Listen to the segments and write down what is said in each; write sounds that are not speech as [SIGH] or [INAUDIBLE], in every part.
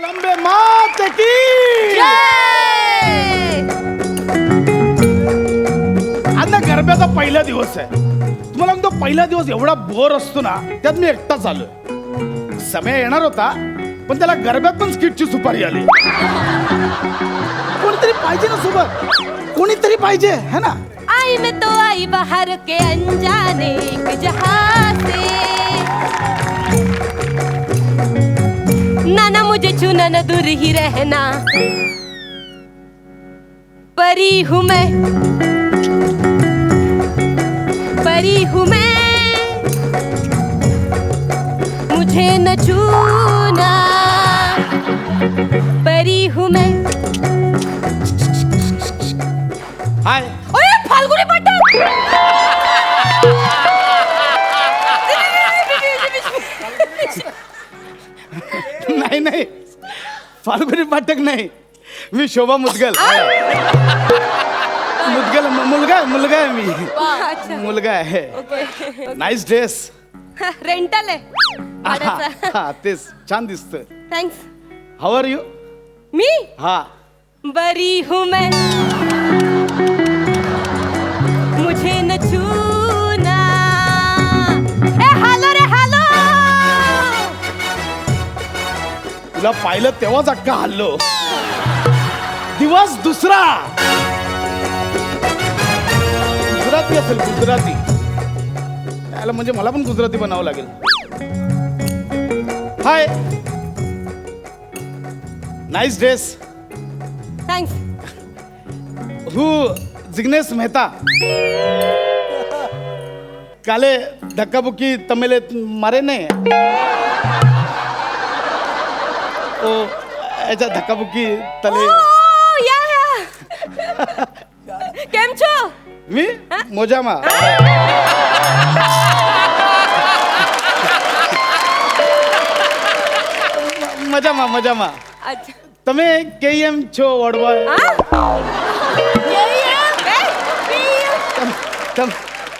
कोलंबे मात की। आज ना गरब्याचा पहिला दिवस आहे. तुम्हाला म्हणतो पहिला दिवस एवढा बोर असतो ना त्यात मी एकटाच आलो समय येणार होता पण त्याला गरब्यात पण स्किटची सुपारी आली. कोणीतरी पाहिजे ना सोबत? कोणीतरी पाहिजे है ना? आई मैं तो आई बाहर के अनजाने एक जहां से. नाना मुझे छूना न दूर ही रहना। परी हूँ मैं। परी हूँ मैं। मुझे न छूना। परी हूँ मैं। हाय। ओए फाल्गुनी पाठक नाही नाही। फाल्गुनी पाठक नाही. मी शोभा मुदगल. मुदगल मुलगा मुलगा आहे मी. मुलगा आहे. नाईस ड्रेस रेंटल आहे. भाड्याचा. तेच. छान दिसतोय. थँक्स हाव आर यू मी? हा. बरी हूँ मैं. मुझे तुला पाहिलं तेव्हाच अक्का हल्लो. दिवस दुसरा. गुजराती असेल गुजराती. याला म्हणजे मला पण गुजराती बनावं लागेल. Hi. Nice dress thanks who Jignesh Mehta. काले धक्काबुक्की तमिले मारे ने. ओ એજા ધક્કાબુક્કી તલે ઓ યા યા કેમ છો मी મોજામાં મજામાં મજામાં અચ્છા તમે કેમ છો વડવા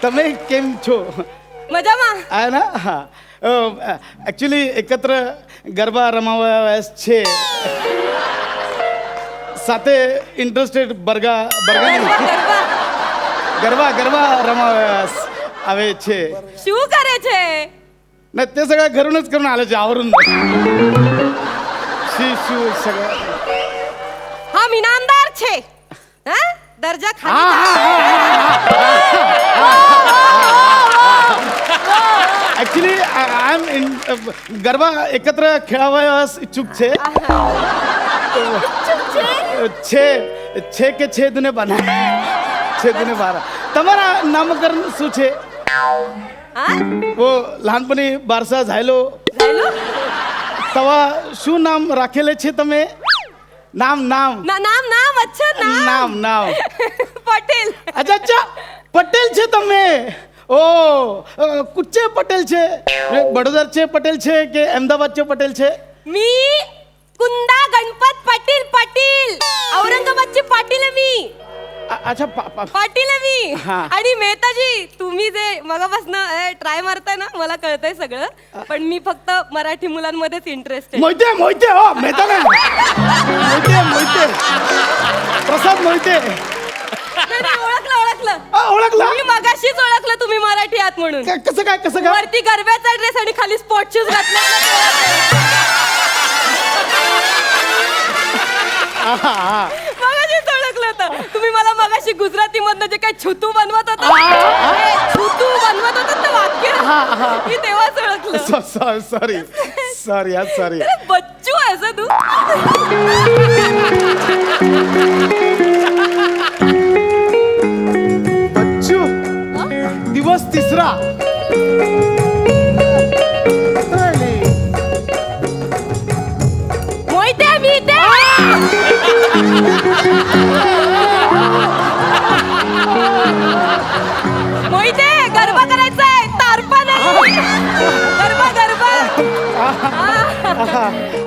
તમે કેમ છો મજામાં આ ના હા એકચ્યુઅલી એકત્ર ગરબા રમાવા છે સાથે ઇન્ટરેસ્ટેડ બરગા બરગા નહીં, ગરબા ગરબા ગરબા રમાવા આવે છે શું કરે છે नाही ते सगळं घरूनच करून आलं છે आवरून शी शू सगळं હા ઇનામદાર છે હા દરજા हा ખાલી actually I am in Garba एकत्र खेळावयास इच्छुक છે છે છે કે છે દુને બારા છે દુને બારા તમારા નામકરણ શું છે હા વો લહાનપણી બારસા ઝાયલો झालो તવા શું નામ રાખેલે છે તમે નામ નામ ना नाम नाम अच्छा नाम નામ નામ પટેલ અચ્છા અચ્છા પટેલ છે તમે ઓ અ, કુચ્ચે પટેલ છે એ બડોદર છે પટેલ છે કે અમદાવાદ છે પટેલ છે मी कुंदा गणपत पाटील पाटील औरंगाबादची पाटील आहे मी अ- अच्छा पा- पा- पाटील आहे मी हा. आणि मेहताजी तुम्ही जे मगापासून ट्राय मारताय ना मला कळतंय सगळं पण मी फक्त मराठी मुलांमध्येच इंटरेस्ट आहे मोहिते मोहिते हो मेहता ना मोहिते मोहिते प्रसाद मोहिते नाही, नाही, ओळखलं ओळखलं. मी मगाशीच ओळखलं तुम्ही मराठी आहात म्हणून. क- कसं काय कसं काय? वरती गरब्याचा ड्रेस आणि खाली स्पॉट शूज मगाशीच ओळखलं होतं. तुम्ही मला मगाशी गुजराती मधनं जे काही छुतू बनवत होता छुतू बनवत होतात ना वाक्य मी तेव्हाच ओळखलं. सॉरी सॉरी सॉरी अरे बच्चू ऐसा तू. दिवस तिसरा. मोहिते मी इथे. मोहिते गरबा करायचा आहे तारपा नाही. गरबा गरबा.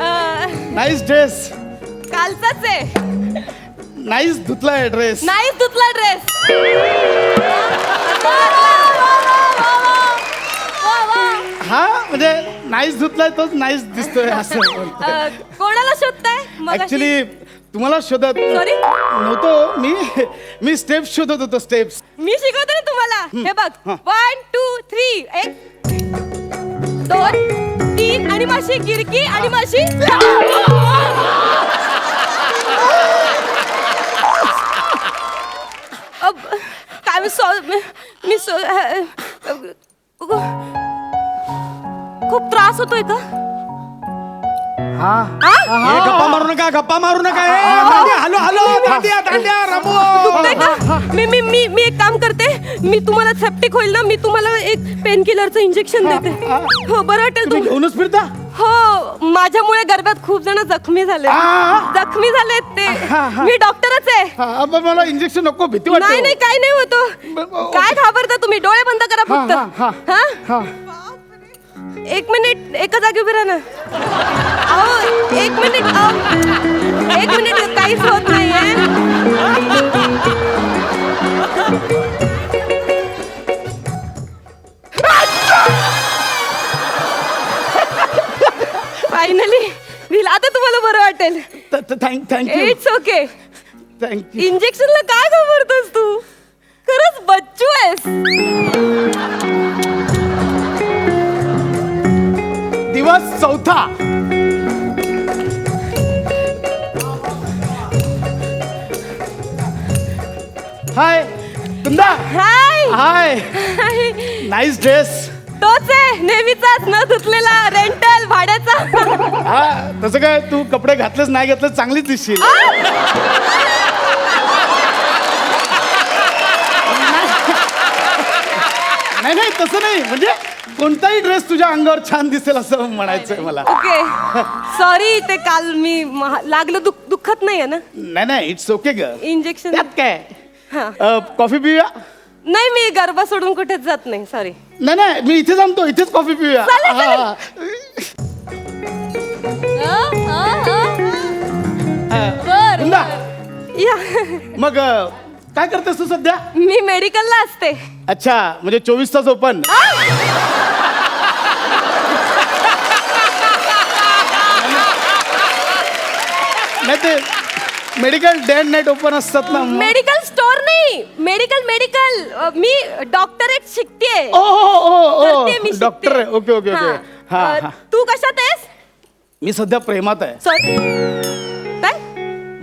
आ, नाईस ड्रेस कालचाच आहे. नाईस धुतला ड्रेस नाही तुतला ड्रेस हा म्हणजे नाईस धुतलाय तोच नाईस दिसतोय असं. [LAUGHS] अ, कोणाला शोधताय? मगाशी? ऍक्च्युली तुम्हाला शोधत Sorry? नव्हतो. मी मी स्टेप शोधत होतो स्टेप्स मी शिकवते ना तुम्हाला. हे बघ. हा. वन टू थ्री एक. दोन तीन. आणि माशी गिरकी आणि माशी. [LAUGHS] अब, काय मी सॉ मी- सॉ- खूप त्रास होतोय का? हा. हा? ए, गप्पा मारू नका गप्पा मारू नका. ए, दांड्या, हॅलो हॅलो दांड्या दांड्या रमो. दुखतंय का? मी मी मी मी एक काम करते. मी तुम्हाला सेप्टिक होईल ना मी तुम्हाला एक पेन किलरचं इंजेक्शन देते. हो बरं वाटेल तुम्ही घेऊनच फिरता? हो माझ्यामुळे गर्भात खूप जण जखमी झाले. आ? जखमी झालेत ते. मी डॉक्टरच आहे. हा, पण मला इंजेक्शन नको भीती नाही वाटते. नाही काय नाही होतो. ब- ब- काय घाबरता तुम्ही? डोळे बंद करा हा, हा, हा. फक्त हा? हा. एक मिनिट एका जागी उभे राहा ना अहो एक मिनिट अहो. एक मिनिट काहीच होत नाहीये. फायनली दिला आता तुम्हाला बरं वाटेल. Thank thank you it's okay thank you इंजेक्शनला काय घाबरतोस? चौथा हाय कुंदा हाय हाय नाईस ड्रेस तोच आहे नेहमीचाच न धुतलेला रेंटल भाड्याचा हा तसं काय तू कपडे घातलेच नाही घातलं चांगलीच दिसशील नाही नाही तसं नाही म्हणजे कोणताही ड्रेस तुझ्या अंगावर छान दिसेल असं म्हणायचंय मला. ओके सॉरी ते काल मी महा- लागलं दुख दुखत नाहीये ना? नाही नाही इट्स ओके ग इंजेक्शन त्यात काय हा. अ, कॉफी पिऊया? नाही मी गरबा सोडून कुठेच जात नाही सॉरी नाही नाही मी इथे थांबतो इथेच कॉफी पिऊया. चालेल, चालेल. हा, हा. बर कुंदा या. मग अ, काय करतेस तू सध्या? मी मेडिकलला असते. अच्छा म्हणजे चोवीस तास ओपन नाही ते मेडिकल डे नाईट ओपन असतात ना मग. मेडिकल स्टोर नाही मेडिकल मेडिकल मी डॉक्टरेट शिकतेय ओ ओ ओ करतेय मी ओ डॉक्टर. आहे ओके ओके ओके हा. हा अ, हा तू कशात आहेस मी सध्या प्रेमात आहे सॉरी काय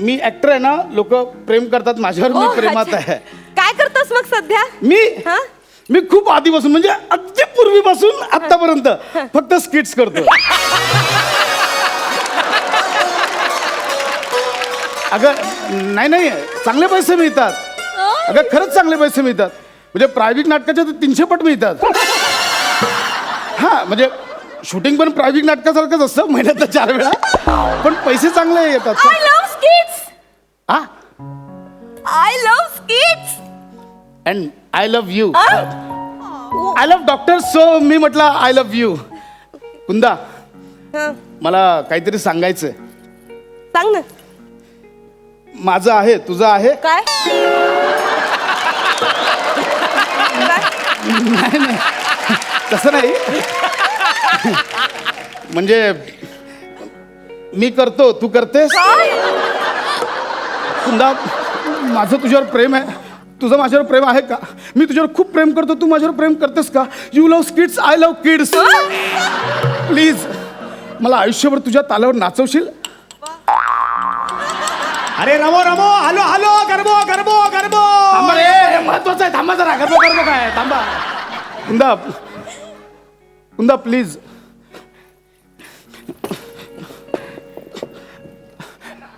मी ऍक्टर आहे ना लोक प्रेम करतात माझ्यावर मी प्रेमात अच्छा. आहे काय करतोस मग सध्या मी हा? मी खूप आधीपासून म्हणजे अगदी पूर्वीपासून आतापर्यंत फक्त स्किट्स करतो [LAUGHS] अगं नाही नाही चांगले पैसे मिळतात. अगं खरंच चांगले पैसे मिळतात. म्हणजे प्रायव्हेट नाटकाचे तर तीनशे पट मिळतात. हा म्हणजे शूटिंग पण प्रायव्हेट नाटकासारखंच असतं महिन्यात चार वेळा. पण पैसे चांगले येतात. आय लव्ह स्किट्स हा I love skits and I love you I love doctor so मी म्हटलं आय लव्ह यू कुंदा मला काहीतरी सांगायचंय. सांग ना. माझं आहे तुझं आहे? काय? काय? तसं नाही. म्हणजे मी करतो तू करतेस? कुंदा माझं तुझ्यावर प्रेम आहे. तुझं माझ्यावर प्रेम आहे का? मी तुझ्यावर खूप प्रेम करतो तू माझ्यावर प्रेम करतेस का? You love kids I love kids please मला आयुष्यभर तुझ्या तालावर नाचवशील? अरे रमो रमो हॅलो हॅलो गरबो गरबो गरबो थांबा रे हे महत्वाचं आहे थांबा जरा गर्भ गर्भ काय? थांबा. कुंदा कुंदा प्लीज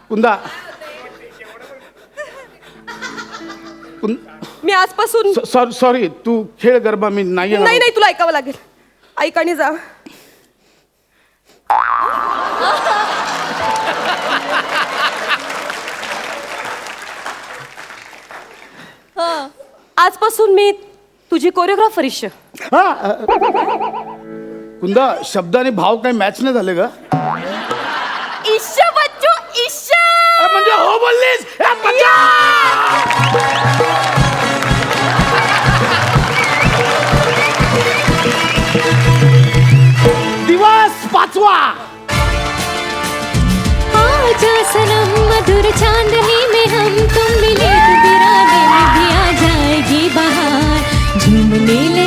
कुंदा मी आजपासून सॉरी सॉरी तू खेळ गरबा मी नाही. नाही नाही तुला ऐकावं लागेल. ऐक आणि जा. आजपासून मी तुझी कोरिओग्राफर इश कुंदा शब्द आणि भाव काही मॅच नाही झाले का? इश बच्चू इश म्हणजे हो बोललीस? दिवस पाचवा. मधुर चांदनी में हम तुम्ही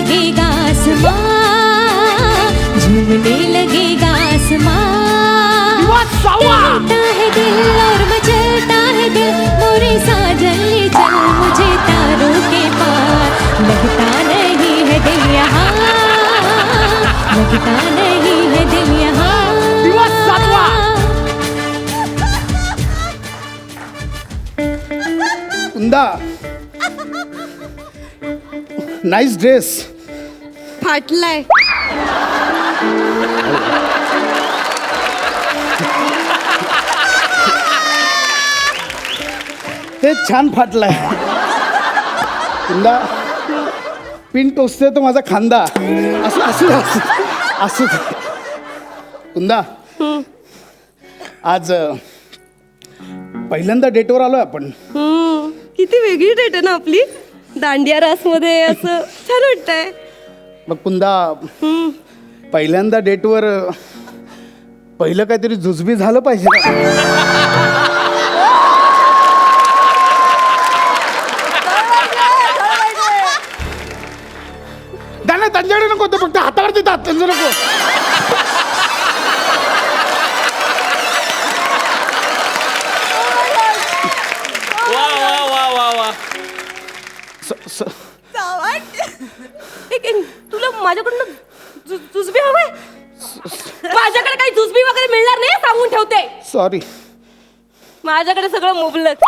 लगेगा आसमां झूमने लगेगा आसमां। है दिल और मचलता है दिल मोरे साजन ले चल मुझे तारों के पार। लगता नहीं है दिल यहाँ लगता नहीं है दिल यहाँ। कुंदा नाईस ड्रेस फाटलाय. ते छान फाटलाय. कुंदा पिन टोचते तो माझा खांदा. असं असू असू. कुंदा आज पहिल्यांदा डेटवर आलोय आपण. किती वेगळी डेट आहे ना आपली? दांडिया रासमध्ये असं छान वाटतंय. मग हम्म. पहिल्यांदा डेटवर पहिलं काहीतरी जुजबी झालं पाहिजे ना नाही नाही, त्यांच्याकडे नको ते फक्त हातावर देतात त्यांचं नको वा वा वा वा वा स- स- एक- तुला माझ्याकडनं जुजबी हवंय? माझ्याकडे काही जुजबी वगैरे मिळणार नाही सांगून ठेवते. सॉरी माझ्याकडे सगळं मुबलक.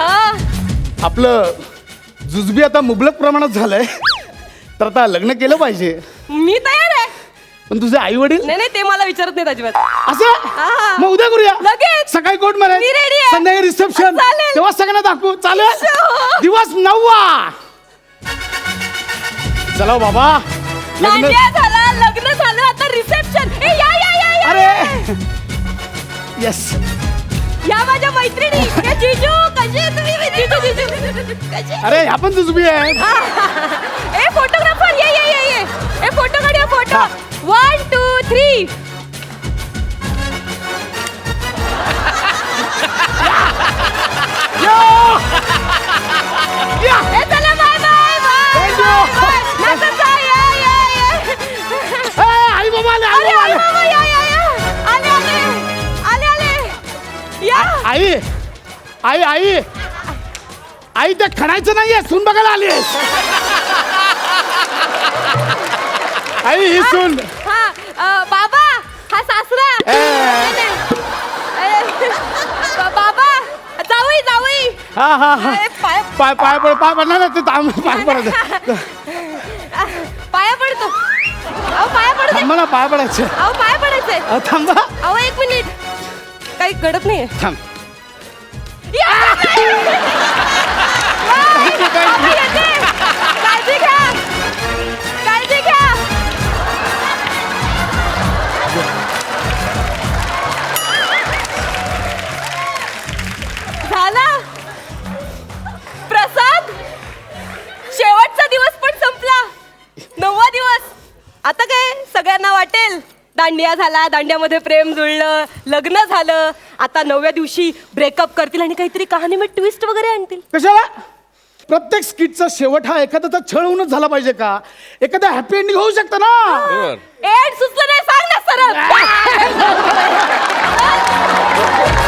हा. आपलं जुजबी आता मुबलक प्रमाणात झालंय. तर आता लग्न केलं पाहिजे. मी तयार आहे. पण तुझे आई वडील? नाही नाही ते मला विचारत नाहीत अजिबात. असं? हा. मग उद्या करूया. लगेच. सकाळी कोर्टमध्ये. मी ready आहे. संध्याकाळी रिसेप्शन चालेल. तेव्हा सगळ्यांना दाखवू. चालेल? हो. दिवस नववा. चला बाबा. लग्न दांडिया झाला लग्न झालं आता रिसेप्शन ए या या या या. अरे. येस जिजू कशी आहे तुम्ही? जिजू जिजू कशी? अरे ह्या पण जुजबी आहे. ए फोटोग्राफर ये ये ये ये. ए फोटो काढूया फोटो वन टू थ्री या. ए चला bye bye Thank bye you. Bye नाचत जा, ये ये ये ए, आई बाबा आले आई अरे बाबा आले. बाबा या या या. आले आले. आले आले. या. आई. आई आई. आई ते खणायचं नाहीये. सून बघायला आली. आई ही सून. हा अ, बाबा हा सासरा. ए. नाही, नाही. ए, बा- बाबा जावई जावई हा हा हा. पाय पाय पाय पड पाय पडणार ना ते तांब पाय पडत पाया पडतो. अहो पाया पडते थांबा ना पाय पडायचे. अहो पाया पडायचंय अहो, थांबा. अहो एक मिनिट. काही घडत नाहीये. थांब. काळजी घ्या काळजी घ्या झाला? प्रसाद? शेवटचा दिवस पण संपला. नववा दिवस. आता काय सगळ्यांना वाटेल. दांडिया झाला दांड्यामध्ये प्रेम जुळलं लग्न झालं. आता नवव्या दिवशी ब्रेकअप करतील आणि काहीतरी कहाणीमध्ये ट्विस्ट वगैरे आणतील. कशाला? प्रत्येक स्किटचा शेवट हा एखाद्याचा छळ होऊनच झाला पाहिजे का? एखादा हॅपी एंडिंग होऊ शकतं ना? एड सुचलं नाही सांग ना सरळ. [LAUGHS] [LAUGHS]